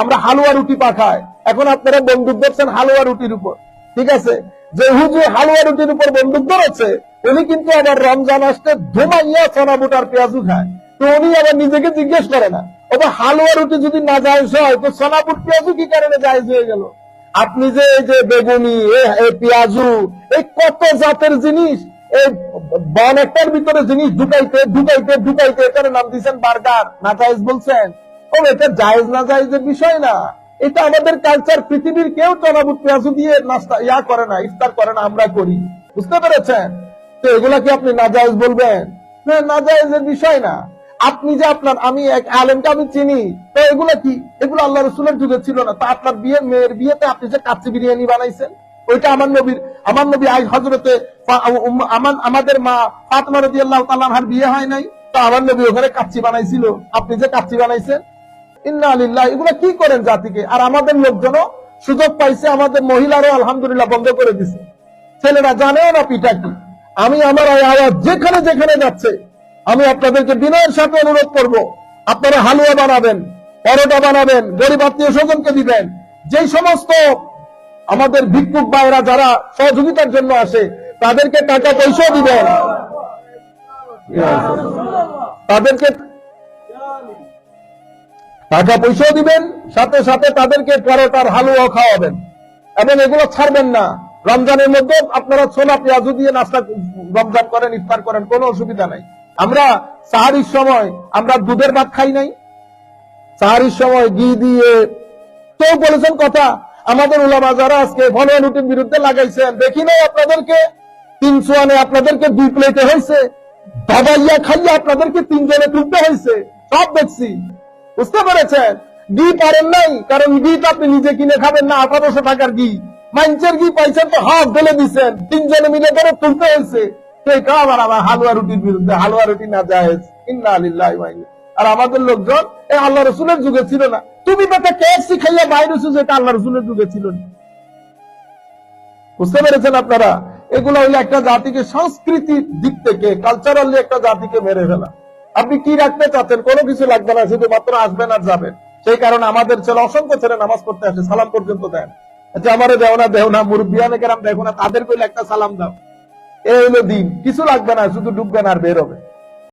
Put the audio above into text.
আমরা হালুয়া রুটি পাঠাই। এখন আপনারা বন্দুক ধরছেন হালুয়া রুটির উপর। ঠিক আছে? যে হুজুর হালুয়া রুটির উপর বন্দুক ধরেছে, উনি কিন্তু আবার রমজান আসতে ধুমাইয়া সোনা বুটার পেঁয়াজু খায়। তো উনি আবার নিজেকে জিজ্ঞেস করে না ওটা হালুয়া রুটি যদি না জায়জ হয়, তো সোনাপুর পেঁয়াজু কি কারণে জায়জ হয়ে গেল? আপনি যে এই যে বেগুনি পেঁয়াজু এই কত জাতের জিনিস এই বন একটার ভিতরে জিনিস ঢুকাইতে ঢুকাইতে ঢুকাইতে, এটার নাম দিচ্ছেন বার্গার। না বলছেন? ও এটা না বিষয় না। এটা আমাদের কালচার পৃথিবীর কেউ পেঁয়াজু দিয়ে নাস্তা ইয়া করে না, ইফতার করে না, আমরা করি। বুঝতে পেরেছেন? তো এগুলা কি আপনি বলবেন? না বিষয় না। আপনি যে আপনার আমি এক আলেমকে আমি চিনি, তো এগুলো কি? এগুলো আল্লাহ রসুলের যুগে ছিল না। তা আপনার বিয়ে মেয়ের বিয়েতে আপনি যে কাচ্চি বিরিয়ানি বানাইছেন, ওইটা আমার নবীর আমার নবী আই হজরতে আমাদের মা ফাতমা আল্লাহ বিয়ে হয় নাই, তো আমার নবী ওখানে কাচ্চি বানাইছিল। আপনি যে কাচ্চি বানাইছেন ইন্না এগুলো কি করেন জাতিকে? আর আমাদের লোকজনও সুযোগ পাইছে, আমাদের আলহামদুলিল্লাহ বন্ধ করে দিছে। ছেলেরা জানেও না পিঠা কি। আমি আমার যেখানে যেখানে যাচ্ছে, আমি আপনাদেরকে বিনয়ের সাথে অনুরোধ করব, আপনারা হালুয়া বানাবেন, পরোটা বানাবেন, গরিব আত্মীয় স্বজনকে দিবেন সমস্ত আমাদের ভিক্ষুক ভাইরা যারা সহযোগিতার জন্য আসে, তাদেরকে টাকা পয়সা দিবেন। তাদেরকে টাকা পয়সাও দিবেন, সাথে সাথে তাদেরকে পরোটার হালুয়া খাওয়াবেন। এবং এগুলো ছাড়বেন না। রমজানের মধ্যে আপনারা ছোলা পেঁয়াজু দিয়ে নাস্তা রমজান করেন, ইফতার করেন, কোনো অসুবিধা নাই। আমরা সাহারির সময় আমরা দুধের ভাত খাই নাই। সাহারির সময় ঘি দিয়ে তো বলেছেন কথা। আমাদের উলামা যারা আজকে ভনয় রুটির বিরুদ্ধে লাগাইছেন, দেখি নাই আপনাদেরকে? তিনশো আনে আপনাদেরকে দুই প্লেটে হয়েছে। দাবাইয়া খাইয়া আপনাদেরকে তিনজনে তুলতে হয়েছে। সব দেখছি। বুঝতে পেরেছেন? ঘি পারেন নাই, কারণ ঘিটা আপনি নিজে কিনে খাবেন না, আঠারোশো টাকার ঘি। মাইন্সের ঘি পাইছেন তো হাফ ঢেলে দিচ্ছেন তিনজনে মিলে করে তুলতে হয়েছে। হালুয়া রুটির বিরুদ্ধে, হালুয়া রুটি না আমাদের লোকজন এই যুগে ছিল না। তুমি বাইরে যুগে ছিল না। বুঝতে পেরেছেন আপনারা? এগুলো হইলে একটা জাতিকে, সংস্কৃতির দিক থেকে কালচারালি একটা জাতিকে মেরে ফেলা। আপনি কি রাখতে চাচ্ছেন? কোনো কিছু লাগবে না, শুধুমাত্র আসবেন আর যাবেন। সেই কারণে আমাদের ছেলে, অসংখ্য ছেলে নামাজ পড়তে আসে, সালাম পর্যন্ত দেন আচ্ছা আমারও দেও না দেও না মুরব্বিয়ানে কেরাম দেখো না, তাদের একটা সালাম দাও। এই হলো দিন, কিছু লাগবে না, শুধু ডুববেন আর বের হবে।